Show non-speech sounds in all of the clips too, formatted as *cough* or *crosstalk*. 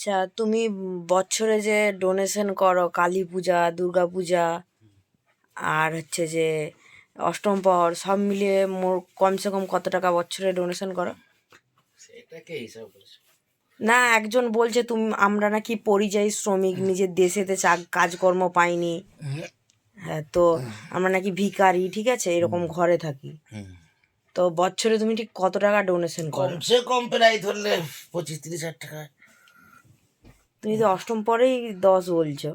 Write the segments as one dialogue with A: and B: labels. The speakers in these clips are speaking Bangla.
A: আচ্ছা তুমি বছরে যে ডোনেশন করো কালী পূজা দুর্গা পূজা আর হচ্ছে যে অষ্টম প্রহর সব মিলিয়ে মোর কমসে কম কত টাকা বছরে ডোনেশন করো?
B: সেটাকে হিসাব
A: না একজন বলছে তুমি আমরা নাকি পরিযায়ী শ্রমিক নিজের দেশেতে চা- কাজকর্ম পাইনি। হ্যাঁ তো আমরা নাকি ভিখারি ঠিক আছে? এরকম ঘরে থাকি। তো বছরে তুমি ঠিক কত টাকা ডোনেশন করো?
B: কমসে কম প্রায় ধরলে পঁচিশ তিরিশ হাজার টাকা।
A: তুমি তো অষ্টম পরেই দশ বলছো।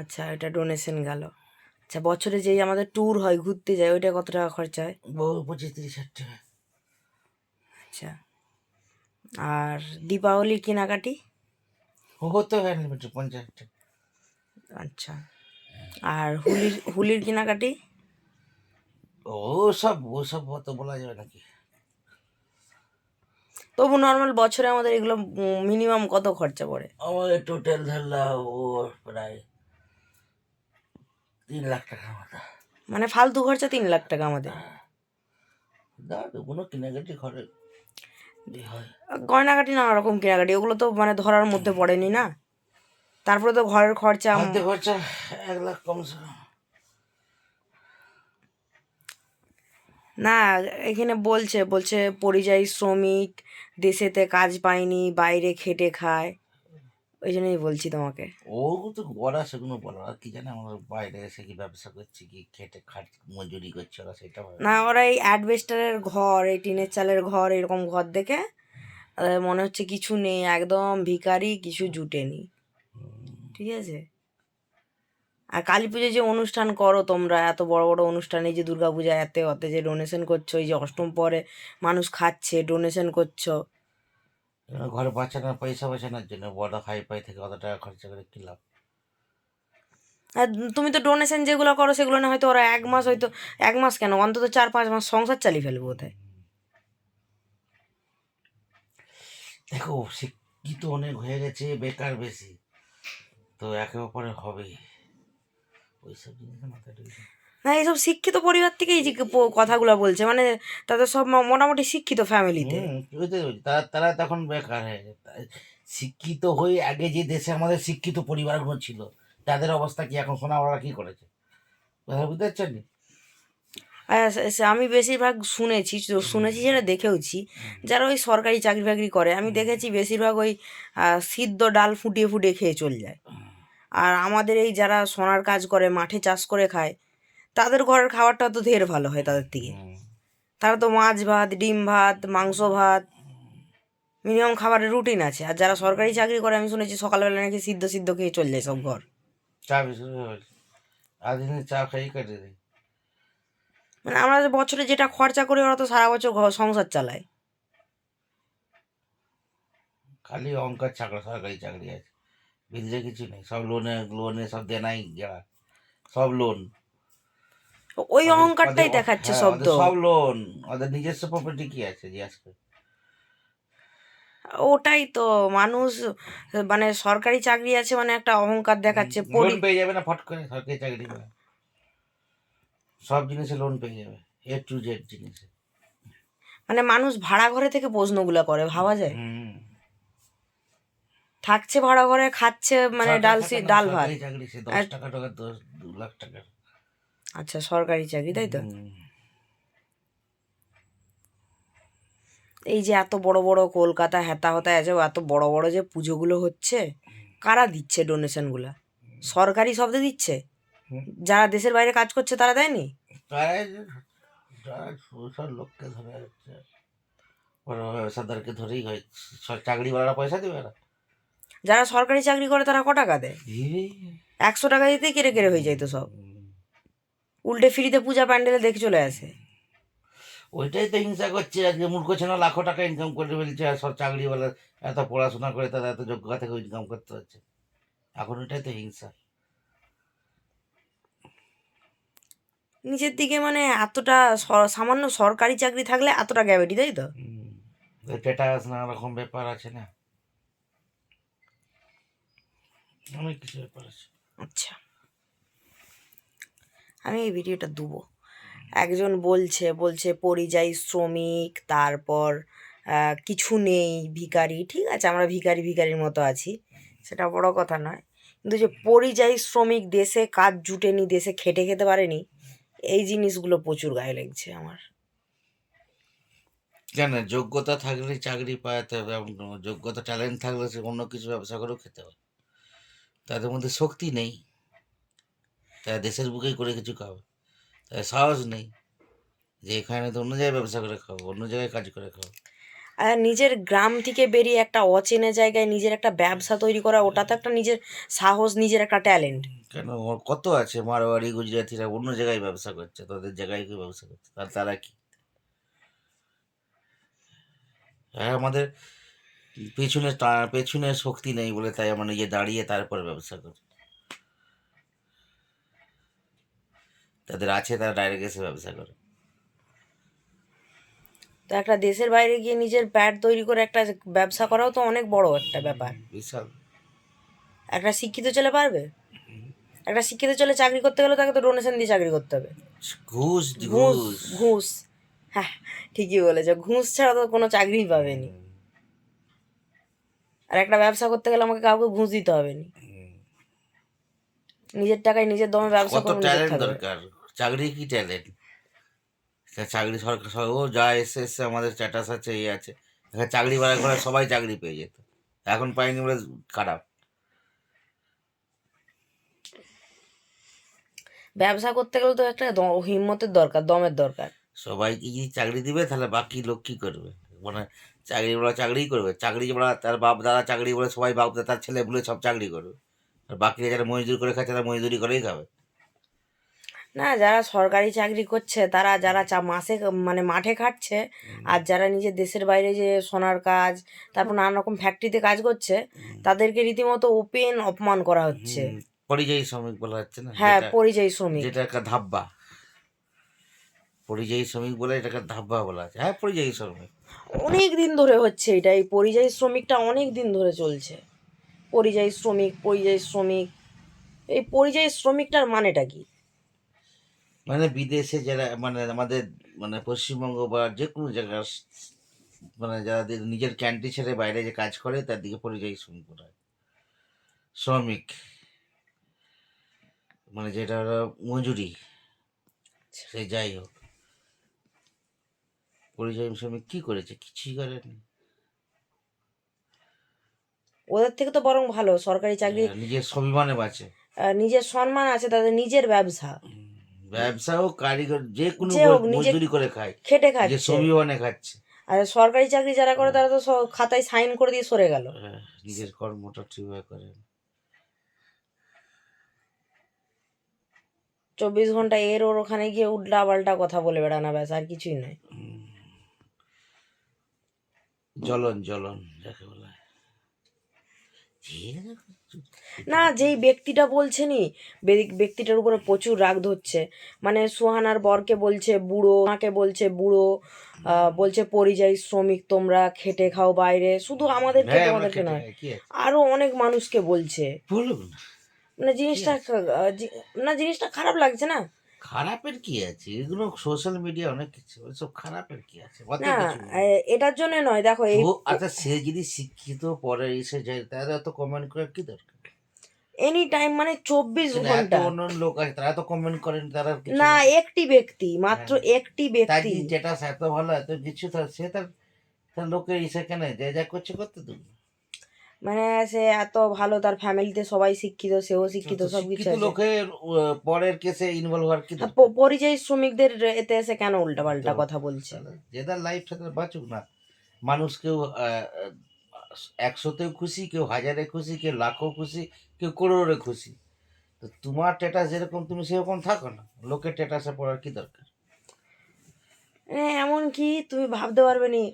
A: আচ্ছা এটা ডোনেশন গেল। আচ্ছা বছরে যেই আমাদের ট্যুর হয় ঘুরতে যায় ওইটা কত টাকা খরচা হয়?
B: বহু পঁচিশ তিরিশ হাজার টাকা।
A: আচ্ছা আর দীপাবলির কেনাকাটি?
B: হতে হয় পঞ্চাশ টাকা।
A: আচ্ছা আর হুলির হুলির কেনাকাটি?
B: ও সব ও সব অত বলা যাবে নাকি?
A: তবু নর্মাল বছরে আমাদের এগুলো মিনিমাম কত খরচা পড়ে?
B: আমাদের টোটাল ধরলাম ও প্রায় তিন লাখ টাকা মতো।
A: মানে ফালতু খরচা তিন লাখ টাকা আমাদের।
B: না কোনো কেনাকাটি ঘরে হয়।
A: গয়নাকাটি নানা রকম কেনাকাটি ওগুলো তো মানে ধরার মধ্যে পড়েনি না? তারপরে তো ঘরের খরচা
B: হাতে খরচা এক লাখ কমসে কম
A: না এখানে বলছে বলছে পরিযায়ী শ্রমিক দেশেতে কাজ পায়নি বাইরে খেটে খায়। ওই জন্যই বলছি তোমাকে।
B: ও তো বলা সেগুলো বলো আর কি জানে আমরা বাইরে এসে কি ব্যবসা করছি কি খেটে খাট মজুরি করছে ওরা সেটা
A: না ওরা এই অ্যাডভেস্টারের ঘর এই টিনের চালের ঘর এরকম ঘর দেখে মনে হচ্ছে কিছু নেই একদম ভিখারি কিছু জুটেনি। ঠিক আছে? আর কালী পুজোয় যে অনুষ্ঠান করো তোমরা এত বড় বড় অনুষ্ঠানে যে দুর্গা পূজা এতে অতে যে ডোনেশন করছ এই যে অষ্টম পরে মানুষ খাচ্ছে ডোনেশন করছ।
B: ঘরে বাঁচানোর পয়সা বাঁচানোর জন্য বড় হাই পাই থেকে অত টাকা খরচা করে কি লাভ?
A: আর তুমি তো ডোনেশন যেগুলো করো সেগুলো না হয়তো ওরা এক মাস হয়তো এক মাস কেন? অন্তত চার পাঁচ মাস সংসার চালিয়ে ফেলবে বোধহয়।
B: দেখো শিক্ষিত অনেক হয়ে গেছে বেকার বেশি। তো একে অপরে হবে ওইসব জিনিস মাথায় ঢুকছে না।
A: এইসব শিক্ষিত পরিবার থেকেই যে কথাগুলো বলছে মানে তাদের সব মোটামুটি শিক্ষিত ফ্যামিলিতে
B: তারা তারা তখন বেকার হয়ে শিক্ষিত হয়ে আগে যে দেশে আমাদের শিক্ষিত পরিবারগুলো ছিল তাদের অবস্থা কি এখন শোনা ওরা কি করেছে? বুঝতে পারছেন
A: আমি বেশিরভাগ শুনেছি শুনেছি যেটা দেখেওছি যারা ওই সরকারি চাকরি বাকরি করে আমি দেখেছি বেশিরভাগ ওই সিদ্ধ ডাল ফুটিয়ে ফুটিয়ে খেয়ে চলে যায়। আর আমাদের এই যারা সোনার কাজ করে মাঠে চাষ করে খায় তাদের ঘরের খাবারটা তো ঢের ভালো হয় তাদের থেকে। তারা তো মাছ ভাত ডিম ভাত মাংস ভাত মিনিমাম খাবারের রুটিন আছে। আর যারা সরকারি চাকরি করে আমি শুনেছি সকালবেলা নাকি সিদ্ধ সিদ্ধ খেয়ে চলে যায় সব ঘর।
B: চা চা কাটে
A: মানে আমরা যে বছরে যেটা খরচা করি ওরা তো সারা বছর ঘর সংসার চালায়।
B: খালি অঙ্কার চাকরি সরকারি চাকরি আছে। বিদেশে কিছু নেই সব লোনে লোনে সব দেনাই যারা সব লোন
A: ওই অহংকারটাই দেখাচ্ছে সব তো
B: সব লোন ওদের নিজস্ব প্রপার্টি কি আছে যে আজকে?
A: ওটাই তো মানুষ মানে সরকারি চাকরি আছে মানে একটা অহংকার দেখাচ্ছে
B: লোন পেয়ে যাবে না ফট করে সরকারি চাকরি করে। সব জিনিসে লোন পেয়ে যাবে এ টু জেড জিনিসে।
A: মানে মানুষ ভাড়া ঘরে থেকে প্রশ্নগুলো করে ভাবা যায়?
B: হুম।
A: থাকছে ভাড়া ঘরে খাচ্ছে মানে ডাল ডাল ভাত। আচ্ছা সরকারি চাকরি তাই তো? এই যে এত বড় বড় কলকাতা হেতা হতা আছে এত বড় বড় যে পুজোগুলো হচ্ছে কারা দিচ্ছে ডোনেশনগুলো? সরকারি শব্দে দিচ্ছে? যারা দেশের বাইরে কাজ করছে তারা দেয়নি?
B: লোককে ধরে হচ্ছে বড় ব্যবসাদারকে ধরেই হয়। চাকরিওয়ালারা পয়সা দেবে না?
A: যারা সরকারি চাকরি করে তারা ক টাকা দেয়? একশো টাকা দিতেই কেড়ে কেড়ে হয়ে যায় তো সব। উল্টে ফ্রিতে পূজা প্যান্ডেলে দেখে চলে আসে।
B: ওইটাই তো হিংসা করছে আজকে। মূর্খ ছেলে লাখো টাকা ইনকাম করে ফেলছে আর সব চাকরিওয়ালা এত পড়াশোনা করে তারা এত যোগ্যতা থেকে ইনকাম করতে হচ্ছে এখন ওইটাই তো হিংসা।
A: নিচের দিকে মানে এতটা সামান্য সরকারি চাকরি থাকলে এতটা গ্যাবেটি তাই তো?
B: স্ট্যাটাস নানা রকম ব্যাপার আছে না? অনেক কিছু ব্যাপার আছে।
A: আচ্ছা। আমি এই ভিডিওটা দেবো। একজন বলছে বলছে পরিযায়ী শ্রমিক তারপর কিছু নেই ভিখারি ঠিক আছে আমরা ভিখারি ভিখারির মতো আছি। সেটা বড় কথা নয়। কিন্তু যে পরিযায়ী শ্রমিক দেশে কাজ জুটেনি দেশে খেটে খেতে পারেনি এই জিনিসগুলো প্রচুর গায়ে লাগছে আমার।
B: কেন যোগ্যতা থাকলে চাকরি পাওয়াতে হবে যোগ্যতা ট্যালেন্ট থাকলে সে অন্য কিছু ব্যবসা করেও খেতে হবে তাদের মধ্যে শক্তি নেই। তারা দেশের বুকেই করে কিছু খাবে। তাদের সাহস নেই যে এখানে তো অন্য জায়গায় ব্যবসা করে খাব অন্য জায়গায় কাজ করে খাব।
A: আর নিজের গ্রাম থেকে বেরিয়ে একটা অচেনা জায়গায় নিজের একটা ব্যবসা তৈরি করা ওটা তো একটা নিজের সাহস নিজের একটা ট্যালেন্ট।
B: কেন? ওর কত আছে? মারোয়ারি গুজরাটিরা অন্য জায়গায় ব্যবসা করছে তাদের জায়গায় কি ব্যবসা করছে। আর তারা কি? হ্যাঁ আমাদের পেছনে পেছনে শক্তি নেই বলে তাই আমরা নিজে দাঁড়িয়ে তারপরে ব্যবসা করি তাদের আছে তারা ডাইরেক্ট এসে ব্যবসা করে।
A: তো একটা দেশের বাইরে গিয়ে নিজের প্যাড তৈরি করে একটা ব্যবসা করাও তো অনেক বড় একটা ব্যাপার।
B: বিশাল।
A: একটা শিক্ষিত ছেলে পারবে? একটা শিক্ষিত ছেলে চাকরি করতে গেলে তাকে তো ডোনেশন দিয়ে চাকরি করতে হবে।
B: ঘুষ
A: ঘুষ
B: ঘুষ।
A: ঘুষ। হ্যাঁ ঠিকই বলেছ। ঘুষ ছাড়া তো কোনো চাকরিই পাবেনি আর একটা ব্যবসা করতে গেলে আমাকে কাউকে ঘুষ দিতে হবে নি। নিজের টাকায় নিজের দমে ব্যবসা
B: কত
A: করব
B: ট্যালেন্ট দরকার? চাকরি কি ট্যালেন্ট চাকরি সরকার সর- ও যা এসে এসে আমাদের স্ট্যাটাস আছে এই আছে। এখানে চাকরি বাড়া করে সবাই চাকরি পেয়ে যেত। এখন পাইনি বলে খারাপ।
A: ব্যবসা করতে গেলে তো একটা হিম্মতের দরকার দমের দরকার।
B: সবাইকে যদি চাকরি দিবে? তাহলে বাকি লোক কি করবে? মানে চাকরি বলা চাকরিই করবে। চাকরি বলা তার বাপ দাদা চাকরি বলে সবাই বাপ দাদা তার ছেলে বলে সব চাকরি করবে। আর বাকি যারা মজদুরি করে খাচ্ছে তারা মজদুরি করেই খাবে।
A: না যারা সরকারি চাকরি করছে তারা যারা চা মাসে মানে মাঠে খাটছে আর যারা নিজের দেশের বাইরে যে সোনার কাজ তারপর নানা রকম ফ্যাক্টরিতে কাজ করছে তাদেরকে রীতিমতো ওপেন অপমান করা হচ্ছে।
B: পরিযায়ী শ্রমিক বলা হচ্ছে না?
A: হ্যাঁ পরিযায়ী শ্রমিক।
B: যেটা একটা ধাব্বা পরিযায়ী শ্রমিক বলে এটাকে ধাব্বা বলা আছে। হ্যাঁ পরিযায়ী শ্রমিক।
A: অনেক দিন ধরে হচ্ছে এটা এই পরিযায়ী শ্রমিকটা অনেক দিন ধরে চলছে। পরিযায়ী শ্রমিক পরিযায়ী শ্রমিক এই পরিযায়ী শ্রমিকটার মানেটা কি?
B: মানে বিদেশে যারা মানে আমাদের মানে পশ্চিমবঙ্গ বা যে কোনো জায়গার মানে যাদের নিজের ক্যান্টি ছেড়ে বাইরে যে কাজ করে তার দিকে পরিযায়ী শ্রমিক বলা হয়। শ্রমিক মানে যেটা মজুরি। সে যাই হোক। পরিযায়ী শ্রমিক কি করেছে? কিছুই করেনি।
A: ওদের থেকে তো বরং ভালো সরকারি চাকরি
B: নিজের স্বাভিমানে বাঁচে।
A: নিজের সম্মান আছে তাদের নিজের ব্যবসা।
B: ব্যবসা হোক কারিগর যে কোনো মজদুরি করে খায়।
A: খেটে
B: খায়
A: যে
B: স্বাভিমানে খাচ্ছে।
A: আর সরকারি চাকরি যারা করে তারা তো খাতায় সাইন করে দিয়ে সরে গেল।
B: হ্যাঁ, নিজের কর্মটা ঠিকভাবে করে।
A: চব্বিশ ঘণ্টা এর ওর ওখানে গিয়ে উল্টা পাল্টা কথা বলে বেড়ানো ব্যাস আর কিছুই নয়।
B: জ্বলন জ্বলন যাকে বলা।
A: না যেই ব্যক্তিটা বলছেনি ব্যক্তিটার উপরে প্রচুর রাগ ধরছে। মানে সুহানার বরকে বলছে বুড়ো। মাকে বলছে বুড়ো। বলছে পরিযায়ী শ্রমিক তোমরা খেটে খাও বাইরে। শুধু আমাদেরকে
B: হ্যাঁ,
A: তোমাদেরকে নয়? আরও অনেক মানুষকে বলছে। মানে জিনিসটা না জিনিসটা খারাপ লাগছে না?
B: খারাপের কি আছে? এগুলো সোশ্যাল মিডিয়া অনেক কিছু ওসব খারাপের কি আছে?
A: এটার জন্য নয় দেখো
B: আচ্ছা সে যদি শিক্ষিত পরে এসে যায় তাহলে এত কমেন্ট করার কি দরকার?
A: এনি টাইম মানে চব্বিশ ঘণ্টা।
B: অন্য লোক আছে তারা তো কমেন্ট করেন তারা
A: না। একটি ব্যক্তি মাত্র একটি
B: তার
A: ব্যক্তি
B: যেটা এত ভালো এত কিছু সে তার তার লোকের ইসে কেন যা যা করছে করতে দেবে।
A: মানে সে এত ভালো তার ফ্যামিলিতে সবাই শিক্ষিত সেও শিক্ষিত সব কিছু
B: লোকের পরের কেসে ইনভলভ হওয়ার কি
A: পরিযায়ী শ্রমিকদের এতে এসে কেন উল্টা পাল্টা কথা বলছে?
B: তাহলে যে তার লাইফ সাথে বাঁচুক না মানুষ কেউ একশোতেও খুশি কেউ হাজারে খুশি কেউ লাখও খুশি কেউ করোড়ে খুশি। তো তোমার স্ট্যাটাস যেরকম তুমি সেরকম থাকো না লোকের স্ট্যাটাসে পড়ার কি দরকার?
A: মানে এমন কি? তুমি ভাবতে পারবে নি।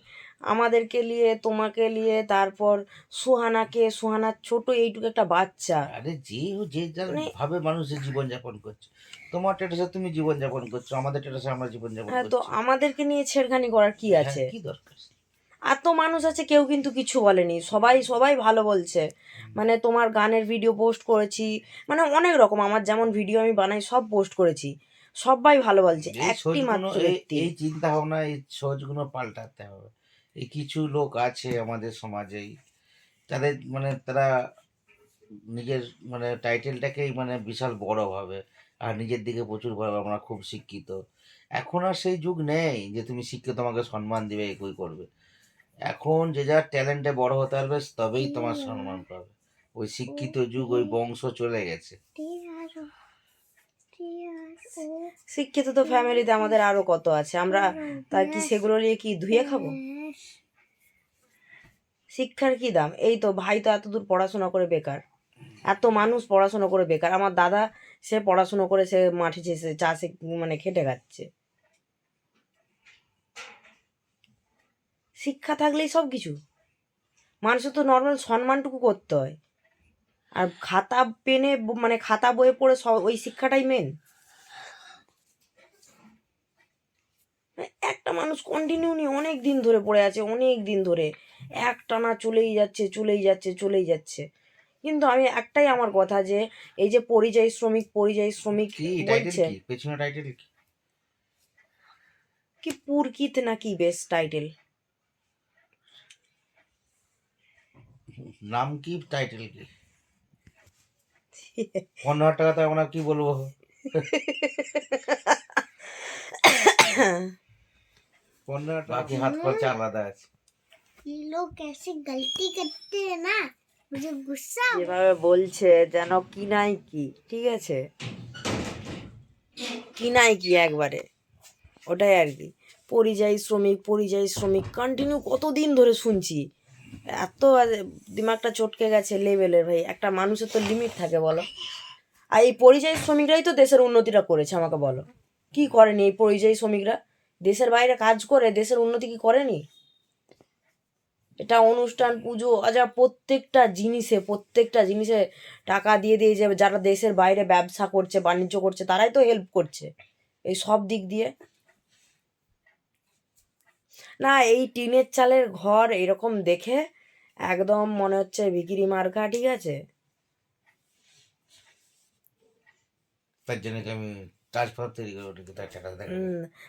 A: আমাদেরকে নিয়ে তোমাকে নিয়ে তারপর সুহানাকে সুহানার ছোট এইটুকু একটা বাচ্চা।
B: আরে যে যে যার
A: মানে-
B: ভাবে মানুষের জীবনযাপন করছে। তোমার স্ট্যাটাসে তুমি জীবনযাপন করছ আমাদের স্ট্যাটাসে আমরা জীবনযাপন
A: হ্যাঁ তো আমাদেরকে নিয়ে ছেড়খানি করার কি
B: হ্যাঁ,
A: আছে?
B: কি দরকার?
A: আর তো মানুষ আছে কেউ কিন্তু কিছু বলেনি। সবাই সবাই ভালো বলছে। মানে তোমার গানের ভিডিও পোস্ট করেছি। মানে অনেক রকম আমার যেমন ভিডিও আমি বানাই সব পোস্ট করেছি। সবাই ভালো বলছে একটি মাত্র
B: এই চিন্তা ভাবনা এই সোচগুলো পাল্টাতে হবে। এই কিছু লোক আছে আমাদের সমাজেই, তাদের মানে তারা নিজের মানে টাইটেলটাকেই মানে বিশাল বড় ভাবে, আর নিজের দিকে প্রচুর ভাবে আমরা খুব শিক্ষিত। এখন আর সেই যুগ নেই যে তুমি শিক্ষিত, তোমাকে সম্মান দিবে, একই করবে। এখন যে যার ট্যালেন্টে বড় হতে পারবে, তবেই তোমার সম্মান পাবে। ওই শিক্ষিত যুগ, ওই বংশ চলে গেছে।
A: শিক্ষিত তো ফ্যামিলিতে আমাদের আরও কত আছে? আমরা তা কি সেগুলো নিয়ে কি ধুয়ে খাব? শিক্ষার কি দাম? এই তো ভাই তো এত দূর পড়াশোনা করে বেকার। এত মানুষ পড়াশোনা করে বেকার। আমার দাদা, সে পড়াশোনা করে সে মাঠে চেষে চাষে মানে খেটে খাচ্ছে। শিক্ষা থাকলেই সব কিছু। মানুষের তো নর্মাল সম্মানটুকু করতে হয়। আর খাতা, পেনে মানে খাতা বইয়ে পড়ে সব ওই শিক্ষাটাই মেন একটা মানুষ কন্টিনিউ নিয়ে অনেক দিন ধরে পড়ে আছে অনেক দিন ধরে। একটানা চলেই যাচ্ছে চলেই যাচ্ছে চলেই যাচ্ছে। কিন্তু আমি একটাই আমার কথা যে এই যে পরিযায়ী শ্রমিক পরিযায়ী শ্রমিক
B: কি
A: বলছে।
B: পেছনে টাইটেল কি?
A: কি পুরকিত নাকি বেশ টাইটেল
B: নাম কি টাইটেল কি? *laughs* পনেরো হাজার টাকা তো আমরা কি বলব? *laughs* পনেরো হাজার বাকি হাত খরচা আলাদা আছে
C: ये लोग कैसे गलती करते हैं ना मुझे गुस्सा
A: যেভাবে বলছে যেন কি নাই কি ঠিক আছে কি নাই কি একবারে ওটাই আর কি পরিযায়ী শ্রমিক পরিযায়ী শ্রমিক কন্টিনিউ কতদিন ধরে শুনছি এত আজ- দিমাগটা চটকে গেছে লেভেলের ভাই একটা মানুষের তো লিমিট থাকে বলো আর এই পরিযায়ী শ্রমিকরাই তো দেশের উন্নতিটা করেছে আমাকে বলো কি করেনি এই পরিযায়ী শ্রমিকরা দেশের বাইরে কাজ করে, দেশের উন্নতি কি করেনি? এটা অনুষ্ঠান, পুজো আজা প্রত্যেকটা জিনিসে প্রত্যেকটা জিনিসে টাকা দিয়ে দিয়ে যে যারা দেশের বাইরে ব্যবসা করছে, বাণিজ্য করছে, তারাই তো হেল্প করছে। এই সব দিক দিয়ে। না, এই টিনের চালের ঘর এরকম দেখে একদম মনে হচ্ছে বিক্রি মার্কা, ঠিক আছে?
B: তার জন্য আমি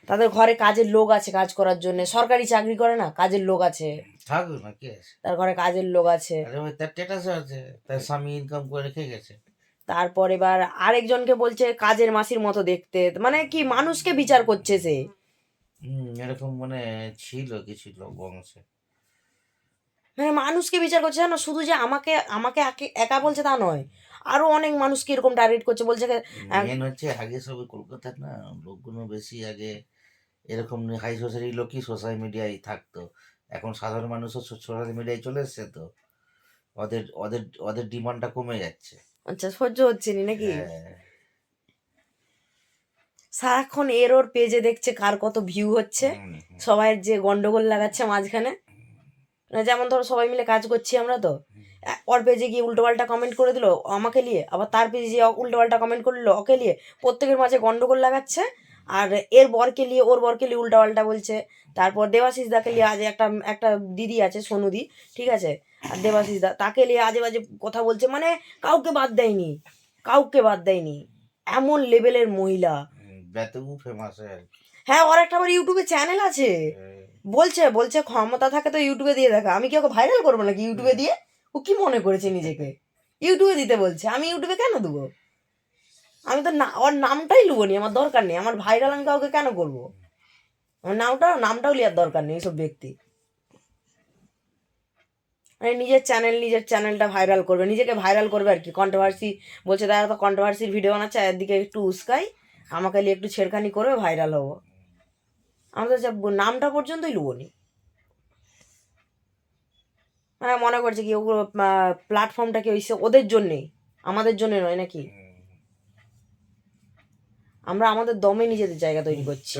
A: তাদের ঘরে কাজের লোক আছে কাজ করার জন্য। সরকারি চাকরি করে না কাজের লোক আছে।
B: থাকুক না কি
A: তার ঘরে কাজের লোক আছে।
B: তার স্ট্যাটাস আছে তার স্বামী ইনকাম করে রেখে গেছে।
A: তারপর এবার আরেকজনকে বলছে কাজের মাসির মতো দেখতে। মানে কি মানুষকে বিচার করছে সে।
B: এরকম মানে ছিল কিছু লোক বংশে।
A: মানে মানুষকে বিচার করছে জানো? শুধু যে আমাকে আমাকে একা বলছে তা নয়। আরও অনেক মানুষকে এরকম টার্গেট করছে বলছে
B: মেন হচ্ছে আগে সব কলকাতার না লোকগুলো বেশি আগে এরকম হাই সোসাইটির লোকই সোশ্যাল মিডিয়ায় থাকতো। এখন সাধারণ মানুষও সোশ্যাল মিডিয়ায় চলে এসছে তো। ওদের ওদের ওদের ডিমান্ডটা কমে যাচ্ছে।
A: আচ্ছা সহ্য হচ্ছে নি নাকি। সারাক্ষণ এর ওর পেজে দেখছে কার কত ভিউ হচ্ছে। সবাই যে গন্ডগোল লাগাচ্ছে মাঝখানে। মানে যেমন ধরো সবাই মিলে কাজ করছি আমরা তো। ওর পেজে গিয়ে উল্টোপাল্টা কমেন্ট করে দিল আমাকে নিয়ে। আবার তার পেজে গিয়ে উল্টোপাল্টা কমেন্ট করল ওকে নিয়ে। প্রত্যেকের মাঝে গন্ডগোল লাগাচ্ছে আর এর বরকে নিয়ে ওর বরকে নিয়ে উল্টোপাল্টা বলছে। তারপর দেবাশিস দাকে নিয়ে আজ একটা একটা দিদি আছে সোনুদি ঠিক আছে? আর দেবাশিস দা তাকে নিয়ে আজে বাজে কথা বলছে মানে কাউকে বাদ দেয়নি কাউকে বাদ দেয়নি। এমন লেভেলের মহিলা। হ্যাঁ ওর একটা আবার ইউটিউবে চ্যানেল আছে।
B: হ্যাঁ।
A: বলছে বলছে ক্ষমতা থাকে তো ইউটিউবে দিয়ে দেখা। আমি কি ওকে ভাইরাল করব নাকি ইউটিউবে দিয়ে? ও কি মনে করেছে নিজেকে? ইউটিউবে দিতে বলছে। আমি ইউটিউবে কেন দেবো? আমি তো না, ওর নামটাই লুবো নি, আমার দরকার নেই। আমার ভাইরাল আমি কাউকে কেন করব? আমার নামটা, নামটাও লিয়ার দরকার নেই এইসব ব্যক্তি। মানে নিজের চ্যানেল নিজের চ্যানেলটা ভাইরাল করবে। নিজেকে ভাইরাল করবে আর কি। কন্ট্রোভার্সি বলছে তারা তো কন্ট্রোভার্সির ভিডিও বানাচ্ছে একদিকে একটু উস্কাই, আমাকে নিয়ে একটু ছেড়খানি করবে ভাইরাল হব। আমি তো নামটা পর্যন্তই লুবো নি। মানে মনে করছে কি ওগুলো প্ল্যাটফর্মটা কি হয়েছে ওদের জন্যেই? আমাদের জন্য নয় নাকি? আমরা আমাদের দমে নিজেদের জায়গা তৈরি করছি।